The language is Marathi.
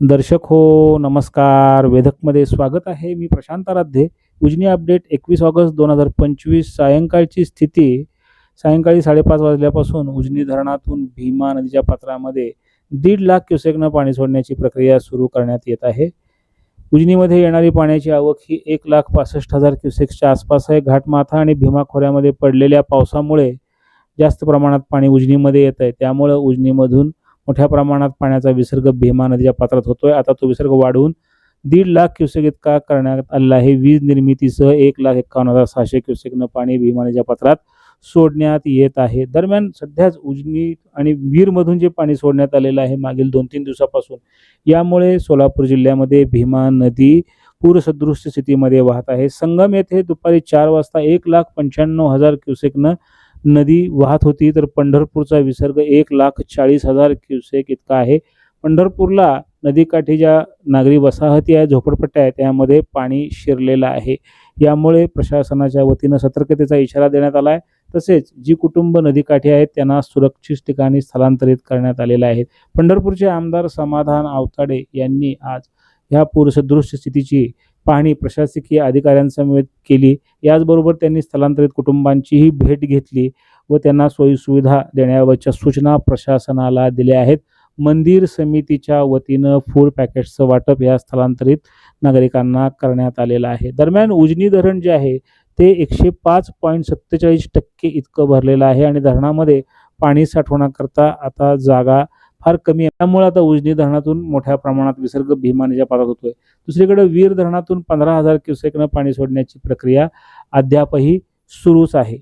दर्शक हो नमस्कार. वेधकमध्ये स्वागत आहे. मी प्रशांत आराध्ये. उजनी अपडेट एकवीस ऑगस्ट दोन हजार पंचवीस सायंकाळची स्थिती. सायंकाळी साडेपाच वाजल्यापासून उजनी धरणातून भीमा नदीच्या पात्रामध्ये दीड लाख क्युसेकनं पाणी सोडण्याची प्रक्रिया सुरू करण्यात येत आहे. उजनीमध्ये येणारी पाण्याची आवक ही एक लाख पासष्ट हजार क्युसेक्सच्या आसपास आहे. घाटमाथा आणि भीमा खोऱ्यामध्ये पडलेल्या पावसामुळे जास्त प्रमाणात पाणी उजनीमध्ये येत आहे. त्यामुळं उजनीमधून मोठ्या प्रमाणात पाण्याचा विसर्ग भीमा नदीच्या पात्रात होतोय. आता तो विसर्ग वाढवून दीड लाख क्युसेक इतका करण्यात आलेला आहे. वीज निर्मितीसह एक लाख एक्कावन्न हजार सहाशे क्युसेकनं पाणी भीमा नदीच्या पात्रात सोडण्यात येत आहे. दरम्यान सध्याच उजनी आणि वीरमधून जे पाणी सोडण्यात आलेलं आहे मागील दोन तीन दिवसापासून यामुळे सोलापूर जिल्ह्यामध्ये भीमा नदी पूरसदृश स्थितीमध्ये वाहत आहे. संगम येथे दुपारी चार वाजता एक लाख पंच्याण्णव हजार क्युसेकनं नदी वाहत होती तर पंढरपूरचा विसर्ग एक लाख चाळीस हजार क्युसेक इतका आहे. पंढरपूरला नदीकाठी ज्या नागरी वसाहती आहेत झोपडपट्ट्या आहेत त्यामध्ये पाणी शिरलेलं आहे. यामुळे प्रशासनाच्या वतीनं सतर्कतेचा इशारा देण्यात आला आहे तसेच जी कुटुंब नदीकाठी आहेत त्यांना सुरक्षित ठिकाणी स्थलांतरित करण्यात आलेले आहे. पंढरपूरचे आमदार समाधान आवताडे यांनी आज ह्या पूरसदृश्य स्थितीची पाहणी प्रशासकीय अधिकाऱ्यांसमवेत केली. याचबरोबर त्यांनी स्थलांतरित कुटुंबांचीही भेट घेतली व त्यांना सोयीसुविधा देण्याबाबतच्या सूचना प्रशासनाला दिल्या आहेत. मंदिर समितीच्या वतीनं फूड पॅकेटचं वाटप या स्थलांतरित नागरिकांना करण्यात आलेलं आहे. दरम्यान उजनी धरण जे आहे ते एकशे पाच पॉईंट सत्तेचाळीस टक्के इतकं भरलेलं आहे आणि धरणामध्ये पाणी साठवण्याकरता आता जागा फार कमी आहे. त्यामुळे आता उजनी धरणातून मोठ्या प्रमाणात विसर्ग भीमानेच्या पात्रात होतोय दुसरीकडे वीर धरणातून पंधरा हजार क्युसेकनं पाणी सोडण्याची प्रक्रिया अद्यापही सुरूच आहे.